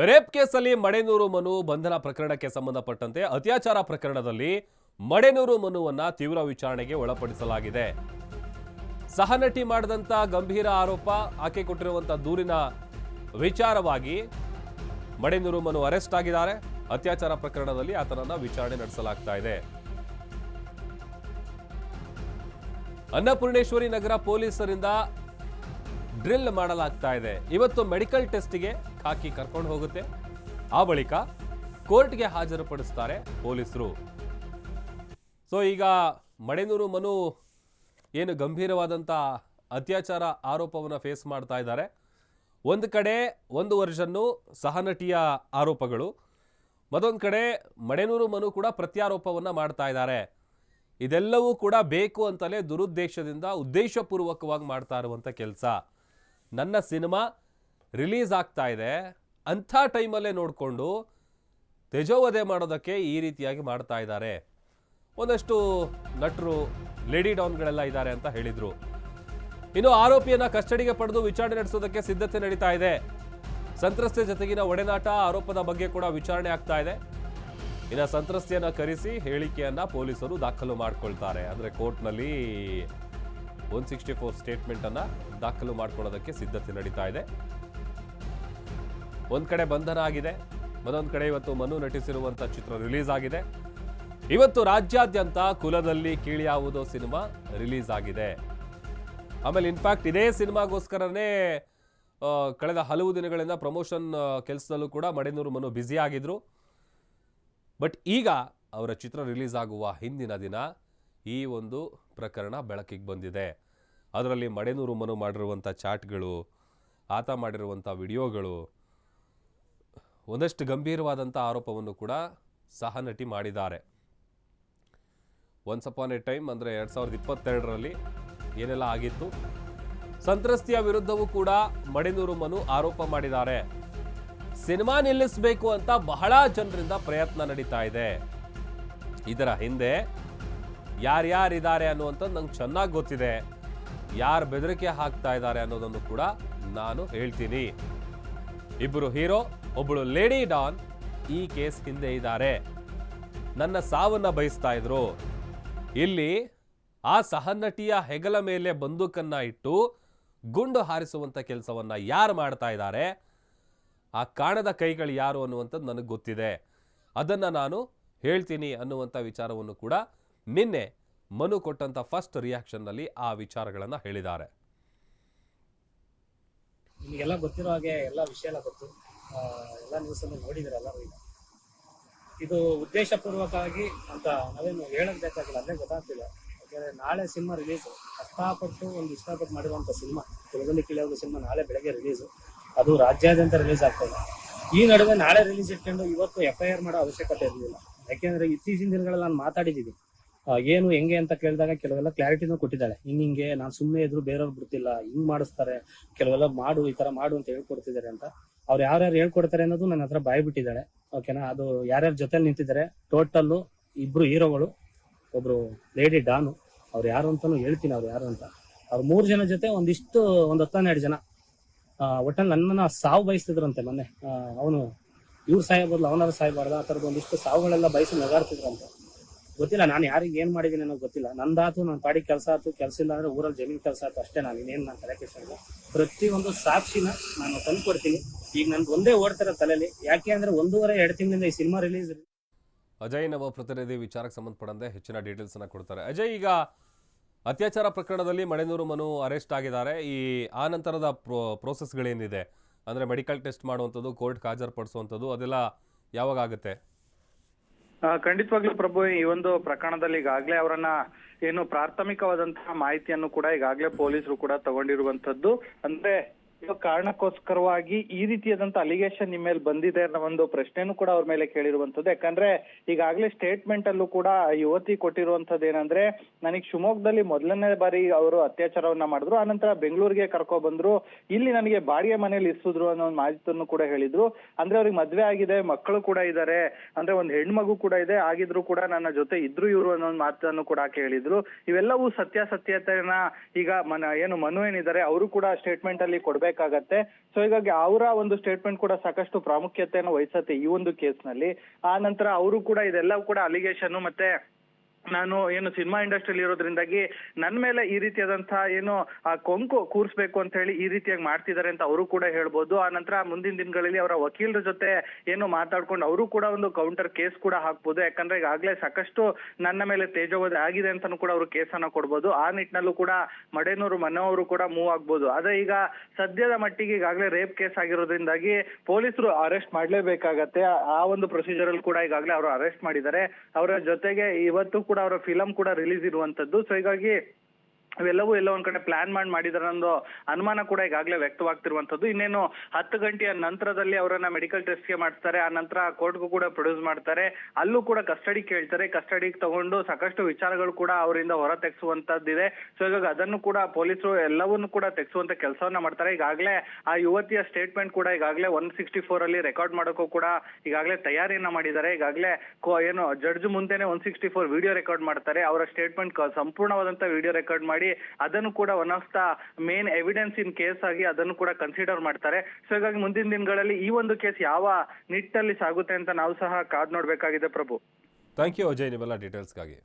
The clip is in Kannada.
ರೇಪ್ ಕೇಸಲ್ಲಿ ಮಡೆನೂರು ಮನು ಬಂಧನ ಪ್ರಕರಣಕ್ಕೆ ಸಂಬಂಧಪಟ್ಟಂತೆ ಅತ್ಯಾಚಾರ ಪ್ರಕರಣದಲ್ಲಿ ಮಡೆನೂರು ಮನುವನ್ನ ತೀವ್ರ ವಿಚಾರಣೆಗೆ ಒಳಪಡಿಸಲಾಗಿದೆ. ಸಹನಟಿ ಮಾಡಿದಂಥ ಗಂಭೀರ ಆರೋಪ, ಆಕೆ ಕೊಟ್ಟಿರುವಂಥ ದೂರಿನ ವಿಚಾರವಾಗಿ ಮಡೆನೂರು ಮನು ಅರೆಸ್ಟ್ ಆಗಿದ್ದಾರೆ. ಅತ್ಯಾಚಾರ ಪ್ರಕರಣದಲ್ಲಿ ಆತನನ್ನ ವಿಚಾರಣೆ ನಡೆಸಲಾಗ್ತಾ ಇದೆ. ಅನ್ನಪೂರ್ಣೇಶ್ವರಿ ನಗರ ಪೊಲೀಸರಿಂದ ಡ್ರಿಲ್ ಮಾಡಲಾಗ್ತಾ ಇದೆ. ಇವತ್ತು ಮೆಡಿಕಲ್ ಟೆಸ್ಟ್ಗೆ ಖಾಕಿ ಕರ್ಕೊಂಡು ಹೋಗುತ್ತೆ. ಆ ಬಳಿಕ ಕೋರ್ಟ್ಗೆ ಹಾಜರುಪಡಿಸ್ತಾರೆ ಪೊಲೀಸರು. ಸೊ, ಈಗ ಮಡೆನೂರು ಮನು ಏನು ಗಂಭೀರವಾದಂಥ ಅತ್ಯಾಚಾರ ಆರೋಪವನ್ನು ಫೇಸ್ ಮಾಡ್ತಾ ಇದ್ದಾರೆ. ಒಂದು ಕಡೆ ಒಂದು ವರ್ಷನ್ನು ಸಹನಟಿಯ ಆರೋಪಗಳು, ಮತ್ತೊಂದು ಕಡೆ ಮಡೆನೂರು ಮನು ಕೂಡ ಪ್ರತ್ಯಾರೋಪವನ್ನು ಮಾಡ್ತಾ ಇದ್ದಾರೆ. ಇದೆಲ್ಲವೂ ಕೂಡ ಬೇಕು ಅಂತಲೇ ದುರುದ್ದೇಶದಿಂದ ಉದ್ದೇಶಪೂರ್ವಕವಾಗಿ ಮಾಡ್ತಾ ಇರುವಂಥ ಕೆಲಸ. ನನ್ನ ಸಿನಿಮಾ ರಿಲೀಸ್ ಆಗ್ತಾ ಇದೆ. ಅಂಥ ಟೈಮಲ್ಲೇ ನೋಡಿಕೊಂಡು ತೇಜೋವಧೆ ಮಾಡೋದಕ್ಕೆ ಈ ರೀತಿಯಾಗಿ ಮಾಡ್ತಾ ಇದ್ದಾರೆ. ಒಂದಷ್ಟು ನಟರು ಲೇಡಿ ಡೌನ್ಗಳೆಲ್ಲ ಇದ್ದಾರೆ ಅಂತ ಹೇಳಿದರು. ಇನ್ನು ಆರೋಪಿಯನ್ನು ಕಸ್ಟಡಿಗೆ ಪಡೆದು ವಿಚಾರಣೆ ನಡೆಸೋದಕ್ಕೆ ಸಿದ್ಧತೆ ನಡೀತಾ ಇದೆ. ಸಂತ್ರಸ್ತೆ ಜೊತೆಗಿನ ಒಡೆನಾಟ ಆರೋಪದ ಬಗ್ಗೆ ಕೂಡ ವಿಚಾರಣೆ ಆಗ್ತಾ ಇದೆ. ಇನ್ನು ಸಂತ್ರಸ್ತೆಯನ್ನು ಕರೆಸಿ ಹೇಳಿಕೆಯನ್ನು ಪೊಲೀಸರು ದಾಖಲು ಮಾಡಿಕೊಳ್ತಾರೆ. ಅಂದರೆ ಕೋರ್ಟ್ನಲ್ಲಿ ಒನ್ ಸಿಕ್ಸ್ಟಿ ಫೋರ್ ಸ್ಟೇಟ್ಮೆಂಟನ್ನು ದಾಖಲು ಮಾಡ್ಕೊಳ್ಳೋದಕ್ಕೆ ಸಿದ್ಧತೆ ನಡೀತಾ ಇದೆ. ಒಂದ್ ಕಡೆ ಬಂಧನ ಆಗಿದೆ, ಮತ್ತೊಂದ್ ಕಡೆ ಇವತ್ತು ಮನು ನಟಿಸಿರುವಂತ ಚಿತ್ರ ರಿಲೀಸ್ ಆಗಿದೆ. ಇವತ್ತು ರಾಜ್ಯಾದ್ಯಂತ ಕುಲದಲ್ಲಿ ಕೀಳಿಯಾವುದೋ ಸಿನಿಮಾ ರಿಲೀಸ್ ಆಗಿದೆ. ಆಮೇಲೆ ಇನ್ಫ್ಯಾಕ್ಟ್ ಇದೇ ಸಿನಿಮಾಗೋಸ್ಕರನೇ ಕಳೆದ ಹಲವು ದಿನಗಳಿಂದ ಪ್ರಮೋಷನ್ ಕೆಲಸದಲ್ಲೂ ಕೂಡ ಮಡೆನೂರು ಮನು ಬ್ಯುಸಿ ಆಗಿದ್ರು. ಬಟ್ ಈಗ ಅವರ ಚಿತ್ರ ರಿಲೀಸ್ ಆಗುವ ಹಿಂದಿನ ದಿನ ಈ ಒಂದು ಪ್ರಕರಣ ಬೆಳಕಿಗೆ ಬಂದಿದೆ. ಅದರಲ್ಲಿ ಮಡೆನೂರು ಮನು ಮಾಡಿರುವಂಥ ಚಾಟ್ಗಳು, ಆತ ಮಾಡಿರುವಂಥ ವಿಡಿಯೋಗಳು ಒಂದಷ್ಟು ಗಂಭೀರವಾದಂಥ ಆರೋಪವನ್ನು ಕೂಡ ಸಹನಟಿ ಮಾಡಿದ್ದಾರೆ. ಒನ್ಸ್ ಅಪಾನ್ ಎ ಟೈಮ್ ಅಂದರೆ ಎರಡು ಸಾವಿರದ ಇಪ್ಪತ್ತೆರಡರಲ್ಲಿ ಏನೆಲ್ಲ ಆಗಿತ್ತು? ಸಂತ್ರಸ್ತಿಯ ವಿರುದ್ಧವೂ ಕೂಡ ಮಡಿನೂರು ಮನು ಆರೋಪ ಮಾಡಿದ್ದಾರೆ. ಸಿನಿಮಾ ನಿಲ್ಲಿಸಬೇಕು ಅಂತ ಬಹಳ ಜನರಿಂದ ಪ್ರಯತ್ನ ನಡೀತಾ ಇದೆ. ಇದರ ಹಿಂದೆ ಯಾರ್ಯಾರಿದ್ದಾರೆ ಅನ್ನುವಂಥದ್ದು ನಂಗೆ ಚೆನ್ನಾಗಿ ಗೊತ್ತಿದೆ. ಯಾರು ಬೆದರಿಕೆ ಹಾಕ್ತಾ ಇದ್ದಾರೆ ಅನ್ನೋದನ್ನು ಕೂಡ ನಾನು ಹೇಳ್ತೀನಿ. ಇಬ್ಬರು ಹೀರೋ ಒಬ್ಬಳು ಲೇಡಿ ಡಾನ್ ಈ ಕೇಸ್ ಹಿಂದೆ ಇದ್ದಾರೆ. ನನ್ನ ಸಾವನ್ನ ಬಯಸ್ತಾ ಇದ್ರು. ಇಲ್ಲಿ ಆ ಸಹನಟಿಯ ಹೆಗಲ ಮೇಲೆ ಬಂದೂಕನ್ನ ಇಟ್ಟು ಗುಂಡು ಹಾರಿಸುವಂತ ಕೆಲಸವನ್ನ ಯಾರು ಮಾಡ್ತಾ ಇದ್ದಾರೆ? ಆ ಕಾಣದ ಕೈಗಳು ಯಾರು ಅನ್ನುವಂಥದ್ದು ನನಗೆ ಗೊತ್ತಿದೆ. ಅದನ್ನು ನಾನು ಹೇಳ್ತೀನಿ ಅನ್ನುವಂಥ ವಿಚಾರವನ್ನು ಕೂಡ ನಿನ್ನೆ ಮನು ಕೊಟ್ಟಂಥ ಫಸ್ಟ್ ರಿಯಾಕ್ಷನ್ನಲ್ಲಿ ಆ ವಿಚಾರಗಳನ್ನು ಹೇಳಿದ್ದಾರೆ. ನಿಮಗೆಲ್ಲ ಗೊತ್ತಿರೋ ಹಾಗೆ ಎಲ್ಲ ವಿಷಯ ಎಲ್ಲ ಗೊತ್ತು. ಎಲ್ಲ ನ್ಯೂಸ್ ಅನ್ನು ನೋಡಿದಿರಲ್ಲ ಈಗ. ಇದು ಉದ್ದೇಶಪೂರ್ವಕವಾಗಿ ಅಂತ ನಾವೇನು ಹೇಳಕ್ ಬೇಕಾಗಿಲ್ಲ, ಅದೇ ಗೊತ್ತಾಗ್ತಿಲ್ಲ ಯಾಕಂದ್ರೆ ನಾಳೆ ಸಿನಿಮಾ ರಿಲೀಸ್ ಕಷ್ಟಪಟ್ಟು ಒಂದು ಇಷ್ಟಪಟ್ಟು ಮಾಡಿರುವಂತ ಸಿನಿಮಾ, ಕುಲದಲ್ಲಿ ಕಿಳಿಯೋದು ಸಿನಿಮಾ ನಾಳೆ ಬೆಳಗ್ಗೆ ರಿಲೀಸ್ ಅದು ರಾಜ್ಯಾದ್ಯಂತ ರಿಲೀಸ್ ಆಗ್ತದೆ ಈ ನಡುವೆ ನಾಳೆ ರಿಲೀಸ್ ಇಟ್ಕೊಂಡು ಇವತ್ತು ಎಫ್ ಐ ಆರ್ ಮಾಡೋ ಅವಶ್ಯಕತೆ ಇರಲಿಲ್ಲ. ಯಾಕೆಂದ್ರೆ ಇತ್ತೀಚಿನ ದಿನಗಳಲ್ಲಿ ನಾನು ಮಾತಾಡಿದ್ದೀನಿ. ಏನು, ಹೆಂಗೆ ಅಂತ ಕೇಳಿದಾಗ ಕೆಲವೆಲ್ಲ ಕ್ಲಾರಿಟಿನೂ ಕೊಟ್ಟಿದ್ದಾಳೆ. ಹಿಂಗೆ ನಾನು ಸುಮ್ಮನೆ ಇದ್ರು ಬೇರೆಯವ್ರು ಬಿಡ್ತಿಲ್ಲ, ಹಿಂಗ್ ಮಾಡಿಸ್ತಾರೆ, ಕೆಲವೆಲ್ಲ ಮಾಡು, ಈ ತರ ಮಾಡು ಅಂತ ಹೇಳ್ಕೊಡ್ತಿದ್ದಾರೆ ಅಂತ. ಅವ್ರು ಯಾರ್ಯಾರು ಹೇಳ್ಕೊಡ್ತಾರೆ ಅನ್ನೋದು ನನ್ನ ಹತ್ರ ಬಾಯ್ ಬಿಟ್ಟಿದ್ದಾಳೆ. ಓಕೆನಾ ಅದು ಯಾರ್ಯಾರ ಜೊತೆಲಿ ನಿಂತಿದ್ದಾರೆ ಟೋಟಲ್ಲು ಇಬ್ರು ಹೀರೋಗಳು, ಒಬ್ರು ಲೇಡಿ ಡಾನು ಅವ್ರು ಯಾರು ಅಂತಾನು ಹೇಳ್ತೀನಿ ಅವ್ರು ಯಾರು ಅಂತ. ಅವ್ರು ಮೂರು ಜನ ಜೊತೆ ಒಂದಿಷ್ಟು, ಒಂದ್ ಹತ್ತನ್ನೆರಡು ಜನ. ಒಟ್ಟಲ್ಲಿ ನನ್ನನ್ನ ಸಾವು ಬಯಸ್ತಿದ್ರಂತೆ ಮೊನ್ನೆ. ಅವನು, ಇವ್ರು ಸಾಯಬಾರ್ದು ಅವನಾರು ಸಾಯಬಾರ್ದು ಆ ಥರದ್ದು ಒಂದಿಷ್ಟು ಸಾವುಗಳೆಲ್ಲ ಬಯಸಿ ನಗಾಡ್ತಿದ್ರಂತೆ. ಗೊತ್ತಿಲ್ಲ, ನಾನು ಯಾರಿಗೆ ಏನ್ ಮಾಡಿದ್ದೀನಿ ಅನ್ನೋ ಗೊತ್ತಿಲ್ಲ. ನಂದಾತು ನನ್ನ ಪಾಡಿ ಕೆಲಸ ಆಯ್ತು ಕೆಲಸ ಇಲ್ಲ ಅಂದ್ರೆ ಊರಲ್ಲಿ ಜಮೀನ್ ಕೆಲಸ ಆಯ್ತು ಅಷ್ಟೇ ನಾನು ಇನ್ನೇನು ನಾನು ತಲೆ ಪ್ರತಿ ಪ್ರತಿಯೊಂದು ಸಾಕ್ಷಿನ ನಾನು ತಂದು ಕೊಡ್ತೀನಿ ಈಗ ನನ್ ಒಂದೇ ಓಡ್ತಾರ ತಲೆಯಲ್ಲಿ ಯಾಕೆ ಅಂದ್ರೆ ಒಂದೂವರೆ ಎರಡು ತಿಂಗಳಿಂದ ಈ ಸಿನಿಮಾ ರಿಲೀಸ್ ಅಜಯ್ ನವ ಪ್ರತಿನಿಧಿ ವಿಚಾರಕ್ಕೆ ಸಂಬಂಧಪಟ್ಟಂತೆ ಹೆಚ್ಚಿನ ಡೀಟೇಲ್ಸ್ ಅನ್ನ ಕೊಡ್ತಾರೆ. ಅಜಯ್ ಈಗ ಅತ್ಯಾಚಾರ ಪ್ರಕರಣದಲ್ಲಿ ಮಳೆನೂರು ಮನು ಅರೆಸ್ಟ್ ಆಗಿದ್ದಾರೆ. ಈ ಆ ನಂತರದ ಪ್ರೋ ಪ್ರೋಸೆಸ್ಗಳೇನಿದೆ ಅಂದರೆ ಮೆಡಿಕಲ್ ಟೆಸ್ಟ್ ಮಾಡುವಂಥದ್ದು ಕೋರ್ಟ್ಗೆ ಹಾಜರುಪಡಿಸುವಂಥದ್ದು ಅದೆಲ್ಲ ಯಾವಾಗ ಆಗುತ್ತೆ? ಆ, ಖಂಡಿತವಾಗ್ಲೂ ಪ್ರಭು ಈ ಒಂದು ಪ್ರಕರಣದಲ್ಲಿ ಈಗಾಗಲೇ ಅವರನ್ನ ಏನು ಪ್ರಾಥಮಿಕವಾದಂತಹ ಮಾಹಿತಿಯನ್ನು ಕೂಡ ಈಗಾಗಲೇ ಪೊಲೀಸರು ಕೂಡ ತಗೊಂಡಿರುವಂತದ್ದು ಅಂದ್ರೆ ಕಾರಣಕ್ಕೋಸ್ಕರವಾಗಿ ಈ ರೀತಿಯಾದಂತ ಅಲಿಗೇಷನ್ ನಿಮ್ಮ ಮೇಲೆ ಬಂದಿದೆ ಅನ್ನೋ ಒಂದು ಪ್ರಶ್ನೆನೂ ಕೂಡ ಅವ್ರ ಮೇಲೆ ಕೇಳಿರುವಂತದ್ದು ಯಾಕಂದ್ರೆ ಈಗಾಗಲೇ ಸ್ಟೇಟ್ಮೆಂಟ್ ಅಲ್ಲೂ ಕೂಡ ಯುವತಿ ಕೊಟ್ಟಿರುವಂತದ್ದು ಏನಂದ್ರೆ, ನನಗೆ ಶಿವಮೊಗ್ಗದಲ್ಲಿ ಮೊದಲನೇ ಬಾರಿ ಅವರು ಅತ್ಯಾಚಾರವನ್ನ ಮಾಡಿದ್ರು ಆನಂತರ ಬೆಂಗಳೂರಿಗೆ ಕರ್ಕೊ ಬಂದ್ರು, ಇಲ್ಲಿ ನನಗೆ ಬಾಡಿಗೆ ಮನೇಲಿ ಇರಿಸಿದ್ರು ಅನ್ನೋ ಒಂದು ಮಾಹಿತಿಯನ್ನು ಕೂಡ ಹೇಳಿದ್ರು. ಅಂದ್ರೆ ಅವ್ರಿಗೆ ಮದ್ವೆ ಆಗಿದೆ, ಮಕ್ಕಳು ಕೂಡ ಇದ್ದಾರೆ ಅಂದ್ರೆ ಒಂದ್ ಹೆಣ್ಮಗು ಕೂಡ ಇದೆ, ಆಗಿದ್ರು ಕೂಡ ನನ್ನ ಜೊತೆ ಇದ್ರು ಇವರು ಅನ್ನೋ ಒಂದು ಮಾತನ್ನು ಕೂಡ ಕೇಳಿದ್ರು ಇವೆಲ್ಲವೂ ಸತ್ಯಾಸತ್ಯತೆಯನ್ನ ಈಗ ಏನು ಮನು ಏನಿದ್ದಾರೆ ಅವರು ಕೂಡ ಸ್ಟೇಟ್ಮೆಂಟ್ ಅಲ್ಲಿ ಕೊಡ್ಬೇಕು ಮಾಡ್ಬೇಕಾಗತ್ತೆ ಸೊ ಹೀಗಾಗಿ ಅವರ ಒಂದು ಸ್ಟೇಟ್ಮೆಂಟ್ ಕೂಡ ಸಾಕಷ್ಟು ಪ್ರಾಮುಖ್ಯತೆಯನ್ನು ವಹಿಸುತ್ತೆ ಈ ಒಂದು ಕೇಸ್ನಲ್ಲಿ. ಆ ನಂತರ ಅವರು ಕೂಡ ಇದೆಲ್ಲವೂ ಕೂಡ ಅಲಿಗೇಷನ್ ಮತ್ತೆ ನಾನು ಏನು ಸಿನಿಮಾ ಇಂಡಸ್ಟ್ರಿಯಲ್ಲಿ ಇರೋದ್ರಿಂದಾಗಿ ನನ್ನ ಮೇಲೆ ಈ ರೀತಿಯಾದಂತಹ ಏನು, ಆ ಕೊಂಕು ಕೂರಿಸ್ಬೇಕು ಅಂತ ಹೇಳಿ ಈ ರೀತಿಯಾಗಿ ಮಾಡ್ತಿದ್ದಾರೆ ಅಂತ ಅವರು ಕೂಡ ಹೇಳ್ಬೋದು. ಆ ನಂತರ ಮುಂದಿನ ದಿನಗಳಲ್ಲಿ ಅವರ ವಕೀಲರ ಜೊತೆ ಏನು ಮಾತಾಡ್ಕೊಂಡು ಅವರು ಕೂಡ ಒಂದು ಕೌಂಟರ್ ಕೇಸ್ ಕೂಡ ಹಾಕ್ಬೋದು. ಯಾಕಂದ್ರೆ ಈಗಾಗಲೇ ಸಾಕಷ್ಟು ನನ್ನ ಮೇಲೆ ತೇಜೋವಧೆ ಆಗಿದೆ ಅಂತಾನು ಕೂಡ ಅವರು ಕೇಸನ್ನ ಕೊಡ್ಬೋದು. ಆ ನಿಟ್ಟಿನಲ್ಲೂ ಕೂಡ ಮಡೇನೂರು ಮನೆಯವರು ಕೂಡ ಮೂವ್ ಆಗ್ಬೋದು. ಆದ್ರೆ ಈಗ ಸದ್ಯದ ಮಟ್ಟಿಗೆ ಈಗಾಗಲೇ ರೇಪ್ ಕೇಸ್ ಆಗಿರೋದ್ರಿಂದಾಗಿ ಪೊಲೀಸರು ಅರೆಸ್ಟ್ ಮಾಡಲೇಬೇಕಾಗತ್ತೆ. ಆ- ಆ ಒಂದು ಪ್ರೊಸೀಜರ್ ಅಲ್ಲಿ ಕೂಡ ಈಗಾಗಲೇ ಅವರು ಅರೆಸ್ಟ್ ಮಾಡಿದ್ದಾರೆ. ಅವರ ಜೊತೆಗೆ ಇವತ್ತು ಕೂಡ ಅವರ ಫಿಲಂ ಕೂಡ ರಿಲೀಸ್ ಇರುವಂತದ್ದು. ಸೊ ಹೀಗಾಗಿ ಅವೆಲ್ಲವೂ ಎಲ್ಲ ಒಂದ್ ಕಡೆ ಪ್ಲಾನ್ ಮಾಡಿ ಮಾಡಿದಾರೆ. ಅನ್ನೋ ಅನುಮಾನ ಕೂಡ ಈಗಾಗಲೇ ವ್ಯಕ್ತವಾಗ್ತಿರುವಂತದ್ದು ಇನ್ನೇನು ಹತ್ತು ಗಂಟೆಯ ನಂತರದಲ್ಲಿ ಅವರನ್ನ ಮೆಡಿಕಲ್ ಟೆಸ್ಟ್ಗೆ ಮಾಡ್ತಾರೆ. ಆ ನಂತರ ಕೋರ್ಟ್ಗೂ ಕೂಡ ಪ್ರೊಡ್ಯೂಸ್ ಮಾಡ್ತಾರೆ. ಅಲ್ಲೂ ಕೂಡ ಕಸ್ಟಡಿ ಕೇಳ್ತಾರೆ. ಕಸ್ಟಡಿಗೆ ತಗೊಂಡು ಸಾಕಷ್ಟು ವಿಚಾರಗಳು ಕೂಡ ಅವರಿಂದ ಹೊರ ತೆಗೆಸುವಂತದ್ದಿದೆ ಸೊ ಇವಾಗ ಅದನ್ನು ಕೂಡ ಪೊಲೀಸರು ಎಲ್ಲವನ್ನೂ ಕೂಡ ತೆಗೆಸುವಂತ ಕೆಲಸವನ್ನ ಮಾಡ್ತಾರೆ. ಈಗಾಗಲೇ ಆ ಯುವತಿಯ ಸ್ಟೇಟ್ಮೆಂಟ್ ಕೂಡ ಈಗಾಗಲೇ ಒನ್ ಸಿಕ್ಸ್ಟಿ ಫೋರ್ ಅಲ್ಲಿ ರೆಕಾರ್ಡ್ ಮಾಡೋಕ್ಕೂ ಕೂಡ ಈಗಾಗಲೇ ತಯಾರಿಯನ್ನ ಮಾಡಿದ್ದಾರೆ. ಈಗಾಗಲೇ ಏನು ಜಡ್ಜ್ ಮುಂದೆನೆ one sixty four video record ಮಾಡ್ತಾರೆ. ಅವರ ಸ್ಟೇಟ್ಮೆಂಟ್ ಸಂಪೂರ್ಣವಾದಂತ ವಿಡಿಯೋ ರೆಕಾರ್ಡ್ ಮಾಡಿ ಅದನ್ನು ಕೂಡ one of the main evidence in case ಆಗಿ ಅದನ್ನು ಕೂಡ ಕನ್ಸಿಡರ್ ಮಾಡ್ತಾರೆ. ಸೊ ಹೀಗಾಗಿ ಮುಂದಿನ ದಿನಗಳಲ್ಲಿ ಈ ಒಂದು ಕೇಸ್ ಯಾವ ನಿಟ್ಟಲ್ಲಿ ಸಾಗುತ್ತೆ ಅಂತ ನಾವು ಸಹ ಕಾದ್ ನೋಡ್ಬೇಕಾಗಿದೆ ಪ್ರಭು. ಥ್ಯಾಂಕ್ ಯು ಅಜಯ್ ನಿಮ್ಮೆಲ್ಲ ಡೀಟೇಲ್ಸ್ಗಾಗಿ